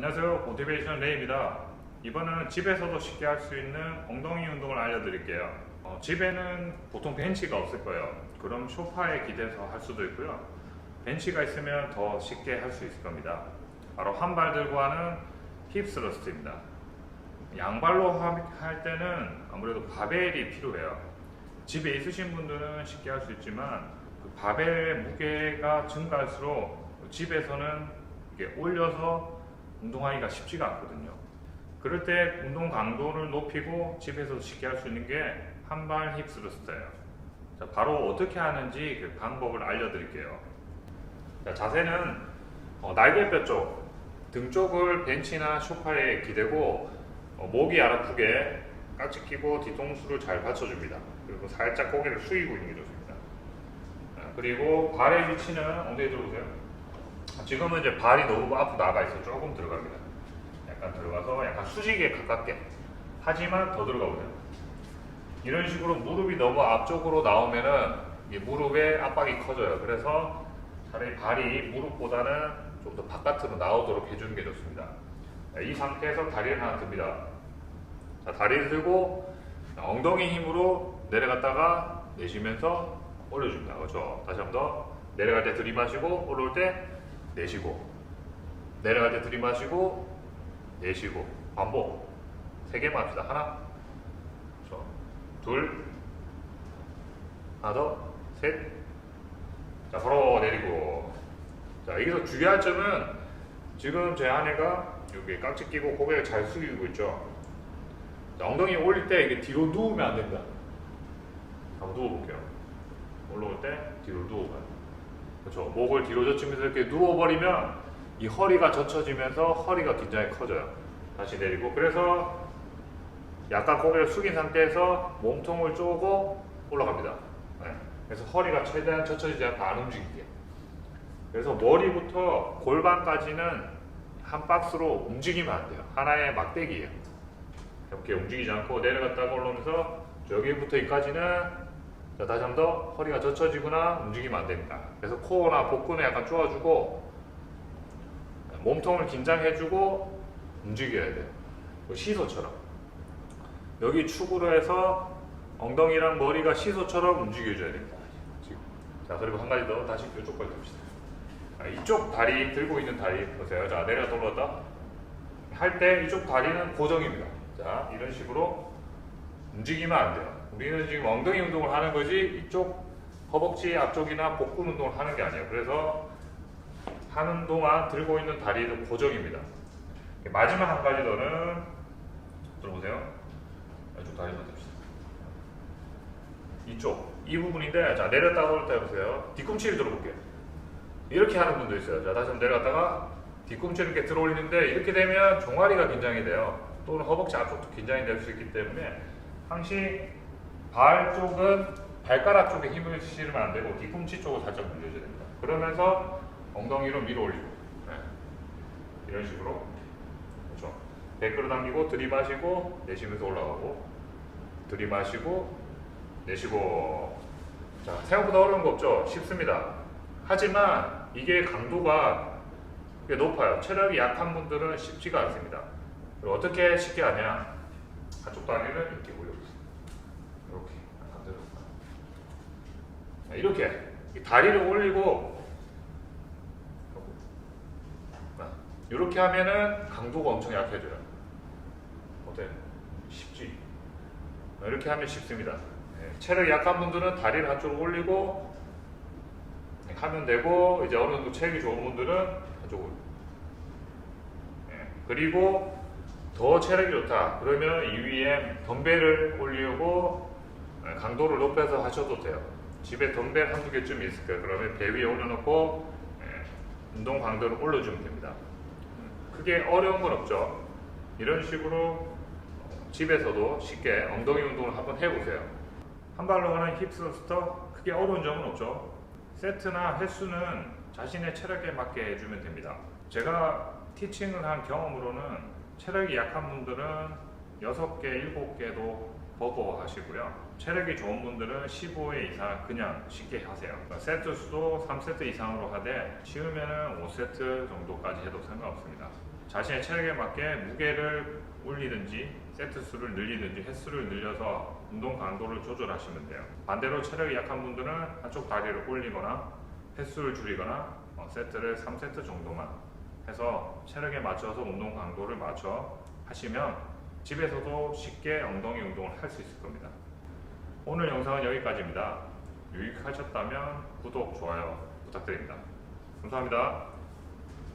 안녕하세요. 모티베이션 레이입니다. 이번에는 집에서도 쉽게 할 수 있는 엉덩이 운동을 알려드릴게요. 어, 집에는 보통 벤치가 없을 거예요. 그럼 소파에 기대서 할 수도 있고요. 벤치가 있으면 더 쉽게 할 수 있을 겁니다. 바로 한 발 들고 하는 힙 스러스트입니다. 양발로 하- 할 때는 아무래도 바벨이 필요해요. 집에 있으신 분들은 쉽게 할 수 있지만 그 바벨의 무게가 증가할수록 집에서는 이게 올려서 운동하기가 쉽지가 않거든요. 그럴 때 운동 강도를 높이고 집에서 쉽게 할 수 있는 게 한발 힙 스러스트예요. 자, 바로 어떻게 하는지 그 방법을 알려드릴게요. 자, 자세는 어, 날개뼈 쪽, 등 쪽을 벤치나 소파에 기대고 어, 목이 안 아프게 깍지 끼고 뒤통수를 잘 받쳐줍니다. 그리고 살짝 고개를 숙이고 있는 게 좋습니다. 아, 그리고 발의 위치는 엉덩이 들어보세요. 지금은 이제 발이 너무 앞으로 나가 있어 조금 들어갑니다. 약간 들어가서 약간 수직에 가깝게 하지만 더 들어가 보세요. 이런 식으로 무릎이 너무 앞쪽으로 나오면은 이 무릎에 압박이 커져요. 그래서 차라리 발이 무릎보다는 좀 더 바깥으로 나오도록 해주는 게 좋습니다. 자, 이 상태에서 다리를 하나 듭니다. 자, 다리를 들고 엉덩이 힘으로 내려갔다가 내쉬면서 올려줍니다. 그렇죠? 다시 한번 더 내려갈 때 들이마시고 올라올 때 내쉬고 내려갈 때 들이마시고 내쉬고 반복 세 개만 합시다. 하나, 그렇죠? 둘, 하나 더, 셋. 자, 바로 내리고. 자, 여기서 주의할 점은 지금 제 아내가 여기 깍지 끼고 고개를 잘 숙이고 있죠. 자, 엉덩이 올릴 때 이게 뒤로 누우면 안 됩니다. 한번 누워볼게요. 올라올 때 뒤로 누워가요. 그렇죠. 목을 뒤로 젖히면서 이렇게 누워버리면 이 허리가 젖혀지면서 허리가 굉장히 커져요. 다시 내리고 그래서 약간 고개를 숙인 상태에서 몸통을 쪼고 올라갑니다. 네. 그래서 허리가 최대한 젖혀지지 않고 안 움직이게. 그래서 머리부터 골반까지는 한 박스로 움직이면 안 돼요. 하나의 막대기예요. 이렇게 움직이지 않고 내려갔다가 올라오면서 여기부터 여기까지는 자, 다시 한 번 더 허리가 젖혀지거나 움직이면 안 됩니다. 그래서 코어나 복근에 약간 쪼아주고 몸통을 긴장해주고 움직여야 돼요. 그 시소처럼. 여기 축으로 해서 엉덩이랑 머리가 시소처럼 움직여줘야 됩니다. 지금. 자, 그리고 한 가지 더 다시 이쪽까지 봅시다. 아, 이쪽 다리 들고 있는 다리 보세요. 자, 내려갔다 올라갔다. 할 때 이쪽 다리는 고정입니다. 자, 이런 식으로 움직이면 안 돼요. 우리는 지금 엉덩이 운동을 하는 거지 이쪽 허벅지 앞쪽이나 복근 운동을 하는 게 아니에요. 그래서 하는 동안 들고 있는 다리도 고정입니다. 마지막 한 가지 더는 들어보세요. 이쪽 다리 만 듭시다. 이쪽 이 부분인데 자 내렸다가 올렸다 해보세요. 뒤꿈치를 들어볼게요. 이렇게 하는 분도 있어요. 자 다시 한번 내려갔다가 뒤꿈치를 이렇게 들어 올리는데 이렇게 되면 종아리가 긴장이 돼요. 또는 허벅지 앞쪽도 긴장이 될 수 있기 때문에 항시 발 쪽은 발가락 쪽에 힘을 실으면 안 되고 뒤꿈치 쪽을 살짝 눌려줘야 됩니다. 그러면서 엉덩이로 밀어 올리고 네. 이런 식으로 그렇죠. 배 끌어당기고 들이마시고 내쉬면서 올라가고 들이마시고 내쉬고 자 생각보다 어려운 거 없죠? 쉽습니다. 하지만 이게 강도가 꽤 높아요. 체력이 약한 분들은 쉽지가 않습니다. 그리고 어떻게 쉽게 하냐? 한쪽 다리를 이렇게 올려보세요. 이렇게 약간 들어서 자, 이렇게 이 다리를 올리고 자, 이렇게 하면은 강도가 엄청 약해져요. 어때? 쉽지? 자, 이렇게 하면 쉽습니다. 네, 체력이 약한 분들은 다리를 한쪽으로 올리고 네, 하면 되고 이제 어느 정도 체력이 좋은 분들은 한쪽으로 네, 그리고 더 체력이 좋다 그러면 이 위에 덤벨을 올리고 네, 강도를 높여서 하셔도 돼요. 집에 덤벨 한두 개쯤 있을 거예요. 그러면 배 위에 올려놓고 네, 운동 강도를 올려주면 됩니다. 크게 어려운 건 없죠. 이런 식으로 어, 집에서도 쉽게 엉덩이 운동을 한번 해보세요. 한 발로 하는 힙스러스터 크게 어려운 점은 없죠. 세트나 횟수는 자신의 체력에 맞게 해주면 됩니다. 제가 티칭을 한 경험으로는 체력이 약한 분들은 6개, 7개도 버버 하시고요. 체력이 좋은 분들은 15회 이상 그냥 쉽게 하세요. 그러니까 세트 수도 3세트 이상으로 하되 쉬우면 5세트 정도까지 해도 상관없습니다. 자신의 체력에 맞게 무게를 올리든지 세트 수를 늘리든지 횟수를 늘려서 운동 강도를 조절하시면 돼요. 반대로 체력이 약한 분들은 한쪽 다리를 올리거나 횟수를 줄이거나 어, 세트를 3세트 정도만 해서 체력에 맞춰서 운동 강도를 맞춰 하시면 집에서도 쉽게 엉덩이 운동을 할 수 있을 겁니다. 오늘 영상은 여기까지입니다. 유익하셨다면 구독, 좋아요 부탁드립니다. 감사합니다.